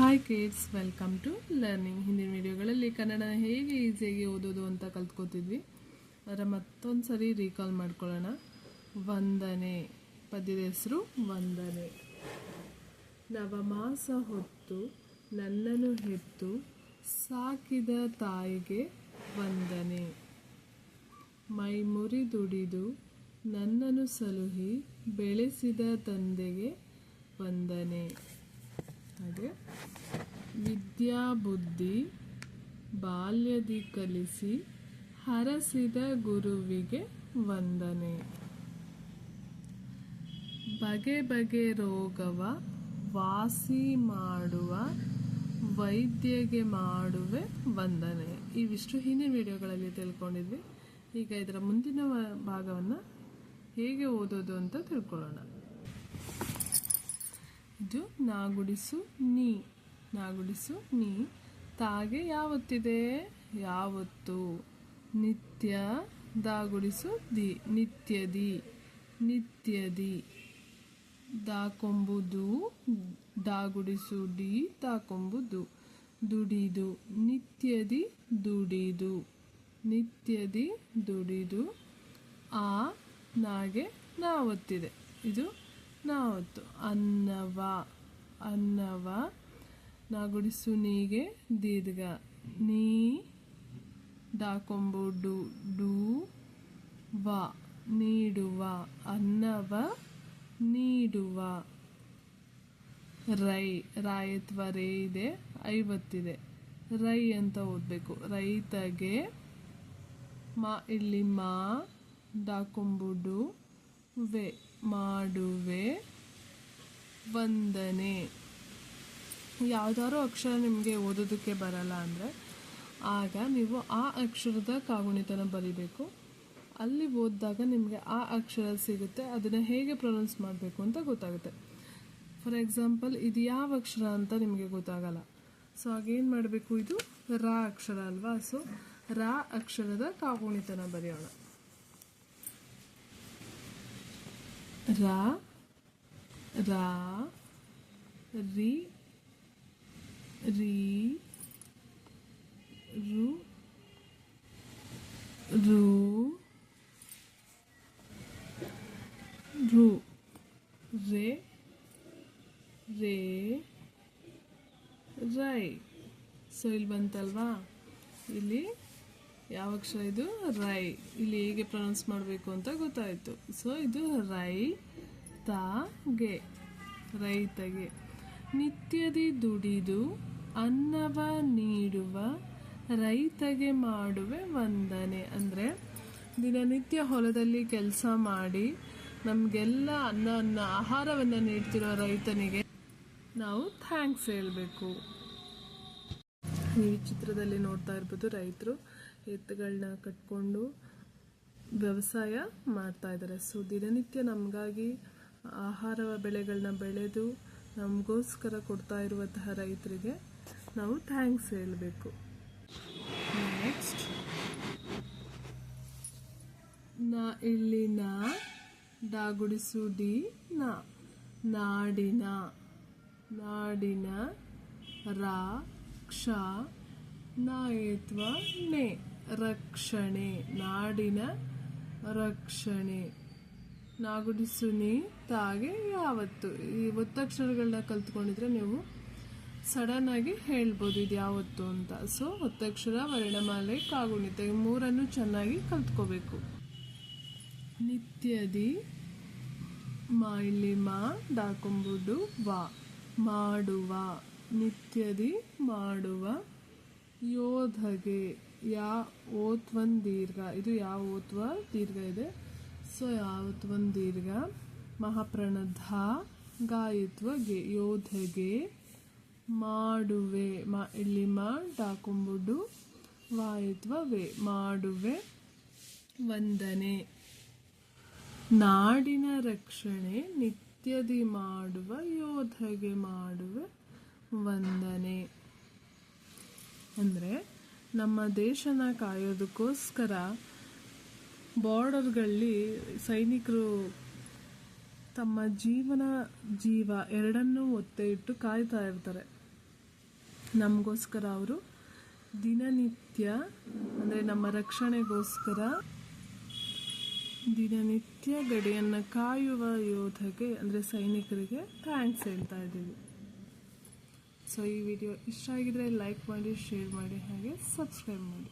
Hi kids welcome to learning ಹಿಂದಿನ ವಿಡಿಯೋಗಳಲ್ಲಿ ಕನ್ನಡ ಹೇಗೆ ಈಸಿಯಾಗಿ ಓದೋದು ಅಂತ ಕಲ್ತ್ಕೋತಿದ್ವಿ. ಅದರ ಮತ್ತೊಂದು ಸರಿ ರೀಕಾಲ್ ಮಾಡ್ಕೊಳ್ಳೋಣ. ವಂದನೆ. ಪದ್ಯದ ಹೆಸರು ವಂದನೆ. ನವಮಾಸ ಹೊತ್ತು ನನ್ನನ್ನು ಹೆತ್ತು ಸಾಕಿದ ತಾಯಿಗೆ ವಂದನೆ. ಮೈ ಮುರಿದುಡಿದು ನನ್ನನ್ನು ಸಲುಹಿ ಬೆಳೆಸಿದ ತಂದೆಗೆ ವಂದನೆ. ವಿದ್ಯಾ ಬುದ್ಧಿ ಬಾಲ್ಯದಿ ಕಲಿಸಿ ಹರಸಿದ ಗುರುವಿಗೆ ವಂದನೆ. ಬಗೆ ಬಗೆ ರೋಗವ ವಾಸಿ ಮಾಡುವ, ವೈದ್ಯಗೆ ಮಾಡುವೆ ವಂದನೆ. ಇವಿಷ್ಟು ಹಿಂದಿನ ವಿಡಿಯೋಗಳಲ್ಲಿ ತಿಳ್ಕೊಂಡಿದ್ವಿ. ಈಗ ಇದರ ಮುಂದಿನ ಭಾಗವನ್ನು ಹೇಗೆ ಓದೋದು ಅಂತ ತಿಳ್ಕೊಳ್ಳೋಣ. ಇದು ನಾಗುಡಿಸು ನೀ. ನಾಗುಡಿಸು, ನೀ ತಾಗೆ ಯಾವತ್ತಿದೆ? ಯಾವತ್ತು? ನಿತ್ಯ ದಾಗುಡಿಸು ದಿ, ನಿತ್ಯದಿ ನಿತ್ಯದಿ. ದಾಕೊಂಬುದು, ದಾಗುಡಿಸು ಡಿ, ದಾಕೊಂಬುದು, ದುಡಿದು, ನಿತ್ಯದಿ ದುಡಿದು ನಿತ್ಯದಿ, ದುಡಿದು, ಆ ನಾಗೆ ನಾವತ್ತಿದೆ. ಇದು ನಾವತ್ತು. ಅನ್ನವ ಅನ್ನವ ನಾಗುಡಿಸು ನೀಗೆ ದೀರ್ಘ. ನೀ ಡಾಕೊಂಬುಡು ಡು ಡು, ವ, ನೀಡುವ, ಅನ್ನವ, ನೀಡುವ. ರೈ, ರಾಯತ್ವ, ರೇ ಇದೆ, ಐವತ್ತಿದೆ. ರೈ ಅಂತ ಓದಬೇಕು. ರೈತಗೆ ಮಾ, ಇಲ್ಲಿ ಮಾ, ಡಾಕೊಂಬುಡು, ವೆ, ಮಾಡುವೆ, ವಂದನೆ. ಯಾವ್ದಾದ್ರು ಅಕ್ಷರ ನಿಮಗೆ ಓದೋದಕ್ಕೆ ಬರಲ್ಲ ಅಂದರೆ, ಆಗ ನೀವು ಆ ಅಕ್ಷರದ ಕಾಗುಣಿತನ ಬರಿಬೇಕು. ಅಲ್ಲಿ ಓದಿದಾಗ ನಿಮಗೆ ಆ ಅಕ್ಷರ ಸಿಗುತ್ತೆ, ಅದನ್ನು ಹೇಗೆ ಪ್ರೊನೌನ್ಸ್ ಮಾಡಬೇಕು ಅಂತ ಗೊತ್ತಾಗುತ್ತೆ. ಫಾರ್ ಎಕ್ಸಾಂಪಲ್, ಇದು ಯಾವ ಅಕ್ಷರ ಅಂತ ನಿಮಗೆ ಗೊತ್ತಾಗಲ್ಲ. ಸೊ ಆಗೇನು ಮಾಡಬೇಕು ಇದು? ರಾ ಅಕ್ಷರ ಅಲ್ವಾ? ಸೊ, ರಾ ಅಕ್ಷರದ ಕಾಗುಣಿತನ ಬರೆಯೋಣ. ರಾ ರಾ, ರಿ ರಿ ರು ರು ರು ರೇ ರೇ ರೈ ಸೊ ಇಲ್ಲಿ ಬಂತಲ್ವಾ? ಇಲ್ಲಿ ಯಾವ ಅಕ್ಷರ ಇದು? ರೈ ಇಲ್ಲಿ ಹೇಗೆ ಪ್ರೊನೌನ್ಸ್ ಮಾಡಬೇಕು ಅಂತ ಗೊತ್ತಾಯಿತು. ಸೊ ಇದು ರೈ ಗೆ ರೈತಗೆ. ನಿತ್ಯದಿ ದುಡಿದು ಅನ್ನವ ನೀಡುವ, ರೈತಗೆ ಮಾಡುವೆ ವಂದನೆ. ಅಂದರೆ ದಿನನಿತ್ಯ ಹೊಲದಲ್ಲಿ ಕೆಲಸ ಮಾಡಿ ನಮಗೆಲ್ಲ ಅನ್ನ ಅನ್ನ, ಆಹಾರವನ್ನು ನೀಡ್ತಿರೋ ರೈತನಿಗೆ ನಾವು ಥ್ಯಾಂಕ್ಸ್ ಹೇಳಬೇಕು. ಈ ಚಿತ್ರದಲ್ಲಿ ನೋಡ್ತಾ ಇರ್ಬೋದು, ರೈತರು ಎತ್ತುಗಳನ್ನ ಕಟ್ಕೊಂಡು ವ್ಯವಸಾಯ ಮಾಡ್ತಾ ಇದ್ದಾರೆ. ಸೊ ದಿನನಿತ್ಯ ನಮಗಾಗಿ ಆಹಾರ ಬೆಳೆಗಳನ್ನ ಬೆಳೆದು ನಮಗೋಸ್ಕರ ಕೊಡ್ತಾ ಇರುವಂತಹ ರೈತರಿಗೆ ನಾವು ಥ್ಯಾಂಕ್ಸ್ ಹೇಳಬೇಕು. ನೆಕ್ಸ್ಟ್. ನಾ ಇಲ್ಲಿ ನಾ ಡಾಗುಡಿಸು ಡಿ ನಾ, ನಾಡಿನ ನಾಡಿನ ರಾ, ಕ್ಷ, ನಾಯತ್ವ, ನೆ, ರಕ್ಷಣೆ, ನಾಡಿನ ರಕ್ಷಣೆ. ನಾಗುಡಿಸು ನೀ ತಾಗೆ ಯಾವತ್ತು? ಈ ಒತ್ತಕ್ಷರಗಳನ್ನ ಕಲ್ತ್ಕೊಂಡಿದ್ರೆ ನೀವು ಸಡನ್ ಆಗಿ ಹೇಳ್ಬೋದು ಇದು ಯಾವತ್ತು ಅಂತ. ಸೊ ಒತ್ತಕ್ಷರ, ವರ್ಣಮಾಲೆ, ಕಾಗುಣಿತ ಈ ಮೂರನ್ನು ಚೆನ್ನಾಗಿ ಕಲ್ತ್ಕೋಬೇಕು. ನಿತ್ಯದಿ ಮಾ ಮಾ ವಾ, ಮಾಡುವ. ನಿತ್ಯದಿ, ಮಾಡುವ. ಯೋಧಗೆ, ಯಾ, ಓತ್ವನ್ ದೀರ್ಘ. ಇದು ಯಾವ ಓತ್ವ? ದೀರ್ಘ ಇದೆ. ಸೊ ಯಾವತ್ವನ್ ದೀರ್ಘ ಮಹಾಪ್ರಣಧ ಗಾಯತ್ವ ಗೆ ಯೋಧಗೆ ಮಾಡುವೆ, ಮಾ, ಇಲ್ಲಿ ಮಾ ಡಾಕೊಂಬುಡು ವಾಯತ್ವ ವೇ ಮಾಡುವೆ ವಂದನೆ. ನಾಡಿನ ರಕ್ಷಣೆ ನಿತ್ಯದಿ ಮಾಡುವ, ಯೋಧಗೆ ಮಾಡುವೆ ವಂದನೆ. ಅಂದರೆ ನಮ್ಮ ದೇಶನ ಕಾಯೋದಕ್ಕೋಸ್ಕರ ಬಾರ್ಡರ್ಗಳಲ್ಲಿ ಸೈನಿಕರು ತಮ್ಮ ಜೀವನ ಜೀವ ಎರಡನ್ನೂ ಒತ್ತೆ ಇಟ್ಟು ಕಾಯ್ತಾ ಇರ್ತಾರೆ. ನಮಗೋಸ್ಕರ ಅವರು ದಿನನಿತ್ಯ, ಅಂದರೆ ನಮ್ಮ ರಕ್ಷಣೆಗೋಸ್ಕರ ದಿನನಿತ್ಯ ಗಡಿಯನ್ನು ಕಾಯುವ ಯೋಧಗೆ, ಅಂದರೆ ಸೈನಿಕರಿಗೆ ಥ್ಯಾಂಕ್ಸ್ ಹೇಳ್ತಾ ಇದ್ದೀವಿ. ಸೊ ಈ ವಿಡಿಯೋ ಇಷ್ಟ ಆಗಿದ್ರೆ ಲೈಕ್ ಮಾಡಿ, ಶೇರ್ ಮಾಡಿ, ಹಾಗೆ ಸಬ್ಸ್ಕ್ರೈಬ್ ಮಾಡಿ.